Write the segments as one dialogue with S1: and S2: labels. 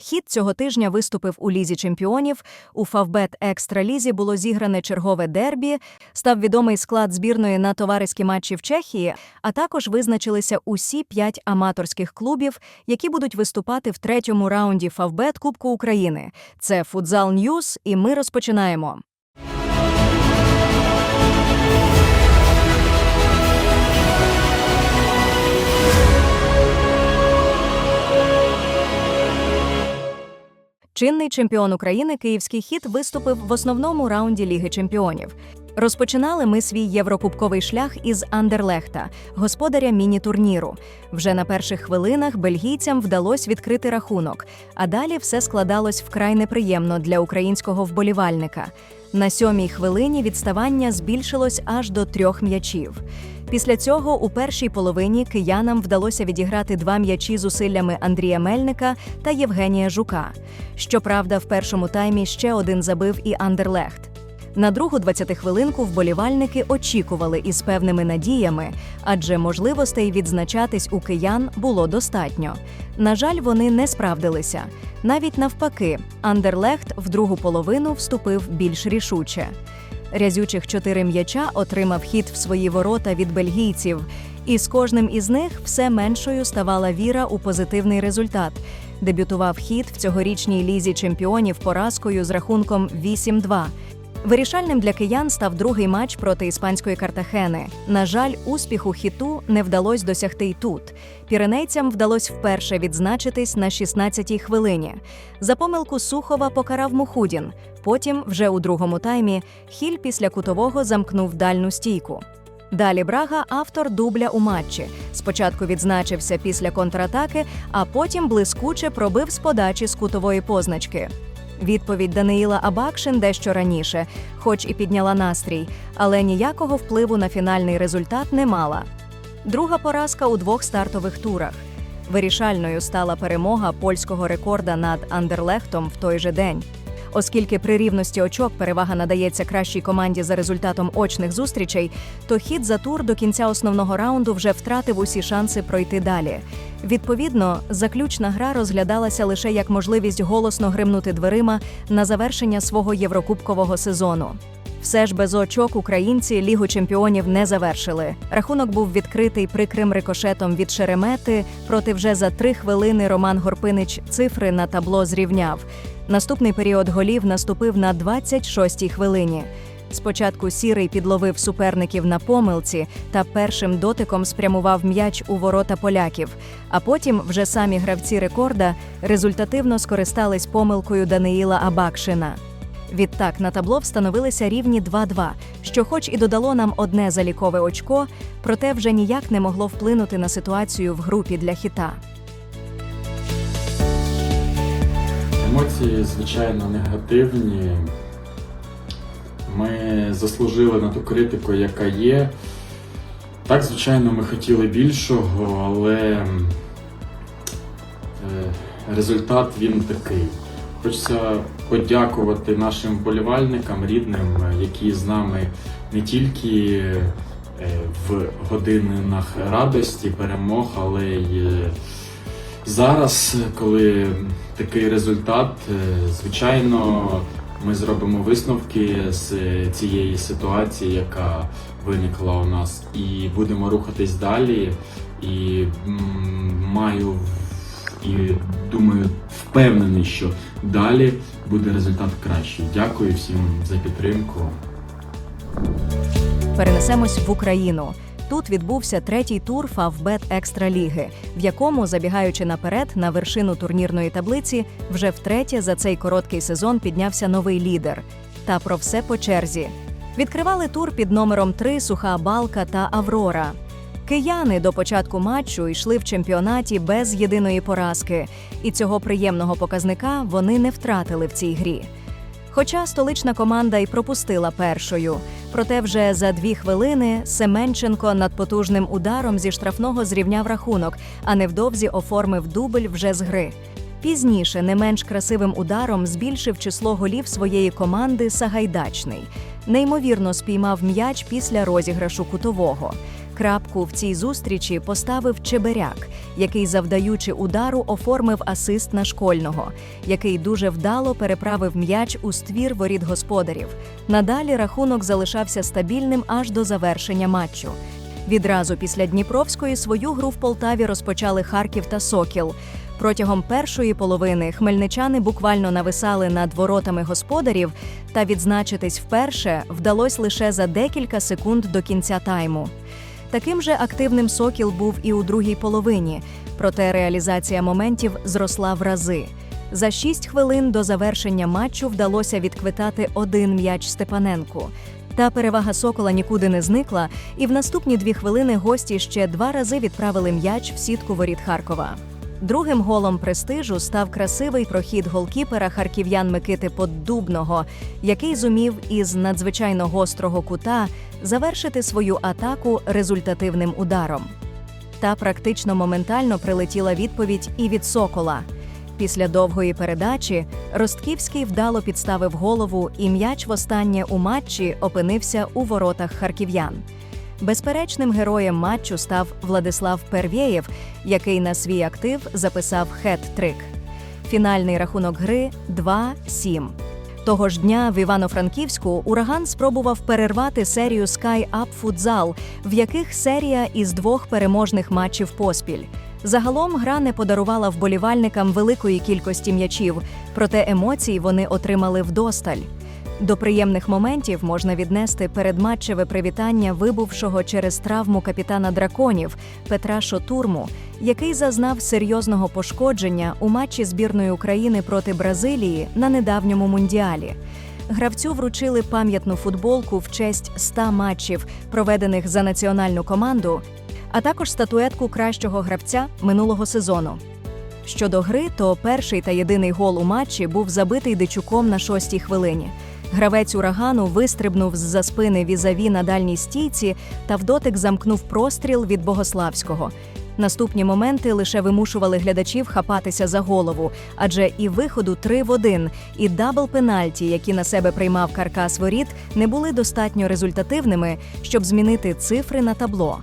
S1: Хід цього тижня виступив у лізі чемпіонів. У Фавбет Екстралізі було зігране чергове дербі. Став відомий склад збірної на товариські матчі в Чехії, а також визначилися усі п'ять аматорських клубів, які будуть виступати в третьому раунді Фавбет Кубку України. Це Футзал Ньюс, і ми розпочинаємо. Чинний чемпіон України Київський хід виступив в основному раунді Ліги чемпіонів. Розпочинали ми свій єврокубковий шлях із Андерлехта, господаря міні-турніру. Вже на перших хвилинах бельгійцям вдалося відкрити рахунок, а далі все складалось вкрай неприємно для українського вболівальника. На сьомій хвилині відставання збільшилось аж до трьох м'ячів. Після цього у першій половині киянам вдалося відіграти два м'ячі зусиллями Андрія Мельника та Євгенія Жука. Щоправда, в першому таймі ще один забив і Андерлехт. На другу 20-хвилинку вболівальники очікували із певними надіями, адже можливостей відзначатись у киян було достатньо. На жаль, вони не справдилися. Навіть навпаки, Андерлехт в другу половину вступив більш рішуче. Рязючих чотири м'яча отримав хід в свої ворота від бельгійців, і з кожним із них все меншою ставала віра у позитивний результат. Дебютував хід в цьогорічній лізі чемпіонів поразкою з рахунком 8-2. Вирішальним для киян став другий матч проти іспанської Картахени. На жаль, успіху хіту не вдалося досягти й тут. Піренейцям вдалося вперше відзначитись на 16-й хвилині. За помилку Сухова покарав Мухудін. Потім, вже у другому таймі, Хіль після кутового замкнув дальну стійку. Далі Брага автор дубля у матчі. Спочатку відзначився після контратаки, а потім блискуче пробив з подачі з кутової позначки. Відповідь Даниїла Абакшин дещо раніше, хоч і підняла настрій, але ніякого впливу на фінальний результат не мала. Друга поразка у двох стартових турах. Вирішальною стала перемога польського рекорда над Андерлехтом в той же день. Оскільки при рівності очок перевага надається кращій команді за результатом очних зустрічей, то хід за тур до кінця основного раунду вже втратив усі шанси пройти далі. Відповідно, заключна гра розглядалася лише як можливість голосно гримнути дверима на завершення свого єврокубкового сезону. Все ж без очок українці Лігу чемпіонів не завершили. Рахунок був відкритий прикрим рикошетом від Шеремети. Проти вже за три хвилини Роман Горпинич цифри на табло зрівняв. Наступний період голів наступив на 26-й хвилині. Спочатку сірий підловив суперників на помилці та першим дотиком спрямував м'яч у ворота поляків. А потім вже самі гравці рекорда результативно скористались помилкою Даниїла Абакшина. Відтак на табло встановилися рівні 2-2, що, хоч і додало нам одне залікове очко, проте вже ніяк не могло вплинути на ситуацію в групі для хіта.
S2: Емоції, звичайно, негативні. Ми заслужили на ту критику, яка є. Так, звичайно, ми хотіли більшого, але е, результат він такий. Хочеться подякувати нашим вболівальникам, рідним, які з нами не тільки е, в годинах радості, перемог, але й е, зараз, коли такий результат, е, звичайно, ми зробимо висновки з цієї ситуації, яка виникла у нас, і будемо рухатись далі. І маю і думаю, впевнений, що далі буде результат кращий. Дякую всім за підтримку.
S1: Перенесемось в Україну. Тут відбувся третій тур Фавбет Екстраліги, в якому, забігаючи наперед на вершину турнірної таблиці, вже втретє за цей короткий сезон піднявся новий лідер. Та про все по черзі. Відкривали тур під номером 3 Суха Балка та Аврора. Кияни до початку матчу йшли в чемпіонаті без єдиної поразки, і цього приємного показника вони не втратили в цій грі. Хоча столична команда й пропустила першою, проте вже за дві хвилини Семенченко над потужним ударом зі штрафного зрівняв рахунок, а невдовзі оформив дубль вже з гри. Пізніше не менш красивим ударом збільшив число голів своєї команди Сагайдачний. Неймовірно спіймав м'яч після розіграшу кутового. Крапку в цій зустрічі поставив Чеберяк, який, завдаючи удару, оформив асист на школьного, який дуже вдало переправив м'яч у ствір воріт господарів. Надалі рахунок залишався стабільним аж до завершення матчу. Відразу після Дніпровської свою гру в Полтаві розпочали Харків та Сокіл. Протягом першої половини хмельничани буквально нависали над воротами господарів, та відзначитись вперше вдалося лише за декілька секунд до кінця тайму. Таким же активним Сокіл був і у другій половині, проте реалізація моментів зросла в рази. За шість хвилин до завершення матчу вдалося відквитати один м'яч Степаненку. Та перевага Сокола нікуди не зникла, і в наступні дві хвилини гості ще два рази відправили м'яч в сітку воріт Харкова. Другим голом престижу став красивий прохід голкіпера харків'ян Микити Поддубного, який зумів із надзвичайно гострого кута завершити свою атаку результативним ударом. Та практично моментально прилетіла відповідь і від Сокола. Після довгої передачі Ростківський вдало підставив голову, і м'яч востаннє у матчі опинився у воротах харків'ян. Безперечним героєм матчу став Владислав Первєєв, який на свій актив записав хет-трик. Фінальний рахунок гри 2-7. Того ж дня в Івано-Франківську ураган спробував перервати серію Sky Up Futsal, в яких серія із двох переможних матчів поспіль. Загалом гра не подарувала вболівальникам великої кількості м'ячів, проте емоцій вони отримали вдосталь. До приємних моментів можна віднести передматчеве привітання вибувшого через травму капітана драконів Петра Шотурму, який зазнав серйозного пошкодження у матчі збірної України проти Бразилії на недавньому мундіалі. Гравцю вручили пам'ятну футболку в честь 100 матчів, проведених за національну команду, а також статуетку кращого гравця минулого сезону. Щодо гри, то перший та єдиний гол у матчі був забитий дичуком на шостій хвилині. Гравець урагану вистрибнув з-за спини візаві на дальній стійці та в дотик замкнув простріл від Богославського. Наступні моменти лише вимушували глядачів хапатися за голову, адже і виходу 3 в 1, і дабл пенальті, які на себе приймав каркас воріт, не були достатньо результативними, щоб змінити цифри на табло.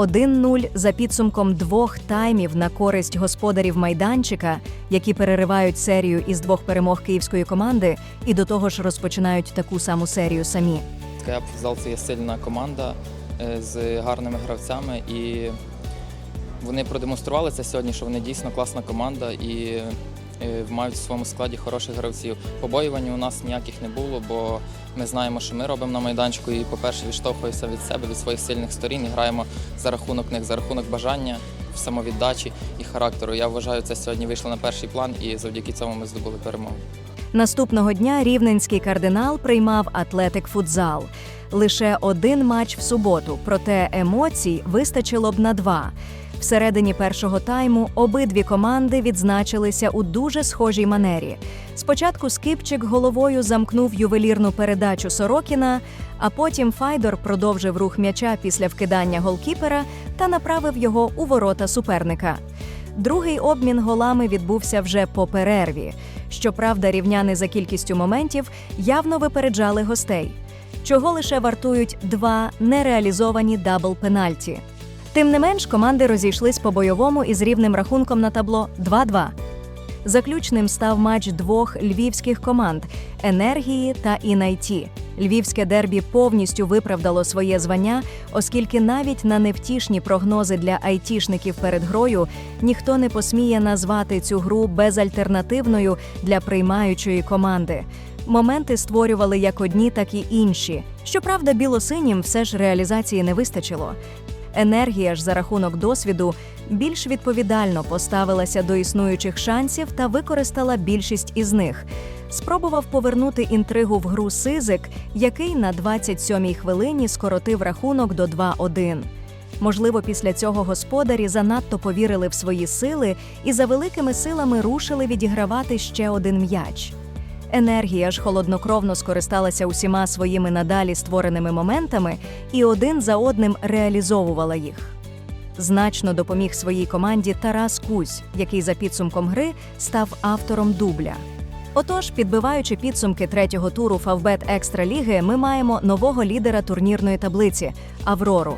S1: 1-0 за підсумком двох таймів на користь господарів майданчика, які переривають серію із двох перемог київської команди, і до того ж розпочинають таку саму серію самі.
S3: Скайап зал це є сильна команда е, з гарними гравцями, і вони продемонстрували це сьогодні, що вони дійсно класна команда і мають в своєму складі хороших гравців. Побоювань у нас ніяких не було, бо ми знаємо, що ми робимо на майданчику, і, по-перше, відштовхуємося від себе, від своїх сильних сторін і граємо за рахунок них, за рахунок бажання, самовіддачі і характеру. Я вважаю, це сьогодні вийшло на перший план, і завдяки цьому ми здобули перемогу.
S1: Наступного дня рівненський кардинал приймав атлетик футзал. Лише один матч в суботу, проте емоцій вистачило б на два. Всередині першого тайму обидві команди відзначилися у дуже схожій манері. Спочатку Скипчик головою замкнув ювелірну передачу Сорокіна, а потім Файдор продовжив рух м'яча після вкидання голкіпера та направив його у ворота суперника. Другий обмін голами відбувся вже по перерві. Щоправда, рівняни за кількістю моментів явно випереджали гостей, чого лише вартують два нереалізовані дабл-пенальті. Тим не менш, команди розійшлись по бойовому із рівним рахунком на табло 2-2. Заключним став матч двох львівських команд енергії та Інайті. Львівське дербі повністю виправдало своє звання, оскільки навіть на невтішні прогнози для айтішників перед грою ніхто не посміє назвати цю гру безальтернативною для приймаючої команди. Моменти створювали як одні, так і інші. Щоправда, білосинім все ж реалізації не вистачило. Енергія ж за рахунок досвіду більш відповідально поставилася до існуючих шансів та використала більшість із них. Спробував повернути інтригу в гру Сизик, який на 27-й хвилині скоротив рахунок до 2-1. Можливо, після цього господарі занадто повірили в свої сили і за великими силами рушили відігравати ще один м'яч. Енергія ж холоднокровно скористалася усіма своїми надалі створеними моментами і один за одним реалізовувала їх. Значно допоміг своїй команді Тарас Кузь, який за підсумком гри став автором дубля. Отож, підбиваючи підсумки третього туру Фавбет Екстра Ліги, ми маємо нового лідера турнірної таблиці Аврору.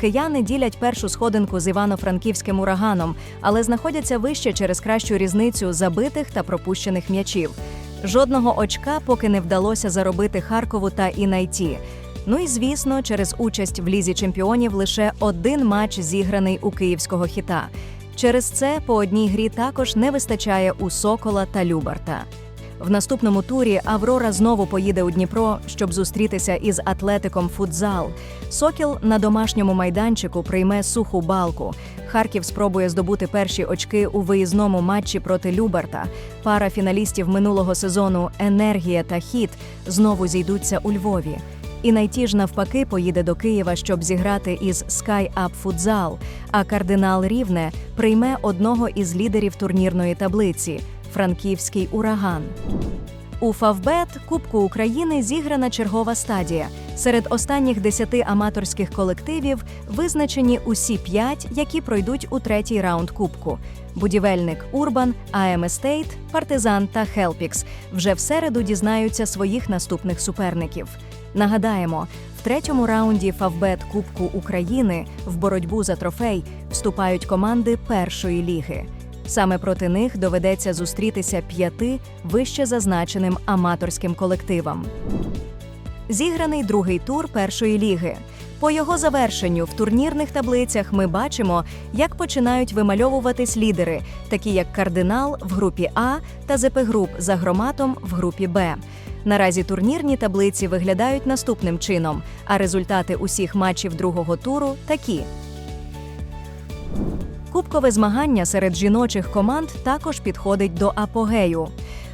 S1: Кияни ділять першу сходинку з івано-франківським ураганом, але знаходяться вище через кращу різницю забитих та пропущених м'ячів. Жодного очка поки не вдалося заробити Харкову та Інайті. Ну і звісно, через участь в лізі чемпіонів лише один матч зіграний у київського хіта. Через це по одній грі також не вистачає у Сокола та Любарта. В наступному турі Аврора знову поїде у Дніпро, щоб зустрітися із атлетиком футзал. Сокіл на домашньому майданчику прийме суху балку. Харків спробує здобути перші очки у виїзному матчі проти Любарта. Пара фіналістів минулого сезону Енергія та Хіт знову зійдуться у Львові. І найті ж навпаки поїде до Києва, щоб зіграти із Sky Up Futsal, а кардинал Рівне прийме одного із лідерів турнірної таблиці Франківський ураган. У Фавбет Кубку України зіграна чергова стадія. Серед останніх десяти аматорських колективів визначені усі п'ять, які пройдуть у третій раунд Кубку: будівельник Урбан, АМ Естейт, Партизан та Хелпікс вже в середу дізнаються своїх наступних суперників. Нагадаємо, в третьому раунді Фавбет Кубку України в боротьбу за трофей вступають команди першої ліги. Саме проти них доведеться зустрітися п'яти вище зазначеним аматорським колективам. Зіграний другий тур першої ліги. По його завершенню в турнірних таблицях ми бачимо, як починають вимальовуватись лідери, такі як Кардинал в групі А та ЗП Груп за громатом в групі Б. Наразі турнірні таблиці виглядають наступним чином, а результати усіх матчів другого туру такі. Кубкове змагання серед жіночих команд також підходить до апогею.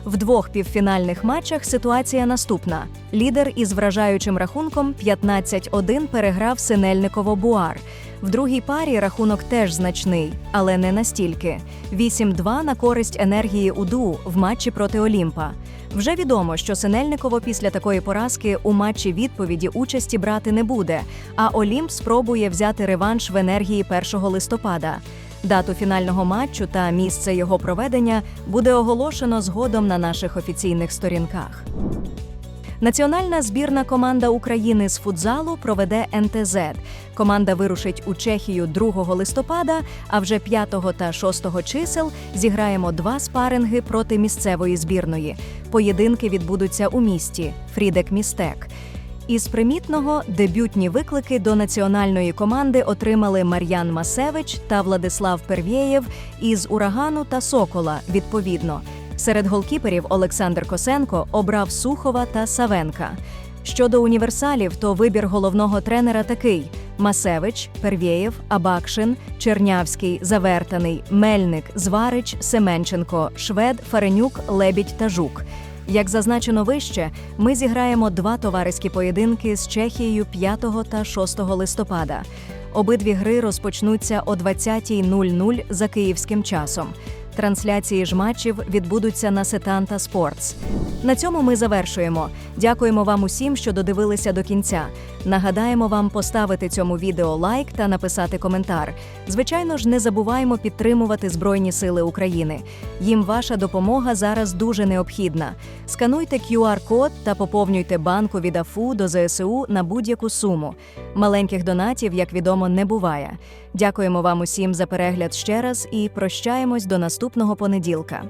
S1: В двох півфінальних матчах ситуація наступна: лідер із вражаючим рахунком 15-1 переграв Синельниково Буар. В другій парі рахунок теж значний, але не настільки: 8-2 на користь енергії УДУ в матчі проти Олімпа. Вже відомо, що Синельниково після такої поразки у матчі відповіді участі брати не буде. А Олімп спробує взяти реванш в енергії 1 листопада. Дату фінального матчу та місце його проведення буде оголошено згодом на наших офіційних сторінках. Національна збірна команда України з футзалу проведе НТЗ. Команда вирушить у Чехію 2 листопада, а вже 5 та 6 чисел зіграємо два спаринги проти місцевої збірної. Поєдинки відбудуться у місті Фрідек Містек. Із примітного дебютні виклики до національної команди отримали Мар'ян Масевич та Владислав Первєєв із урагану та Сокола відповідно. Серед голкіперів Олександр Косенко обрав Сухова та Савенка. Щодо універсалів, то вибір головного тренера такий: Масевич, Первєєв, Абакшин, Чернявський, Завертаний, Мельник, Зварич, Семенченко, Швед, Фаренюк, Лебідь та Жук. Як зазначено вище, ми зіграємо два товариські поєдинки з Чехією 5 та 6 листопада. Обидві гри розпочнуться о 20.00 за київським часом. Трансляції ж матчів відбудуться на Сетанта Спортс. На цьому ми завершуємо. Дякуємо вам усім, що додивилися до кінця. Нагадаємо вам поставити цьому відео лайк та написати коментар. Звичайно ж, не забуваємо підтримувати Збройні Сили України. Їм ваша допомога зараз дуже необхідна. Скануйте QR-код та поповнюйте банку від АФУ до ЗСУ на будь-яку суму. Маленьких донатів, як відомо, не буває. Дякуємо вам усім за перегляд ще раз і прощаємось до наступного понеділка.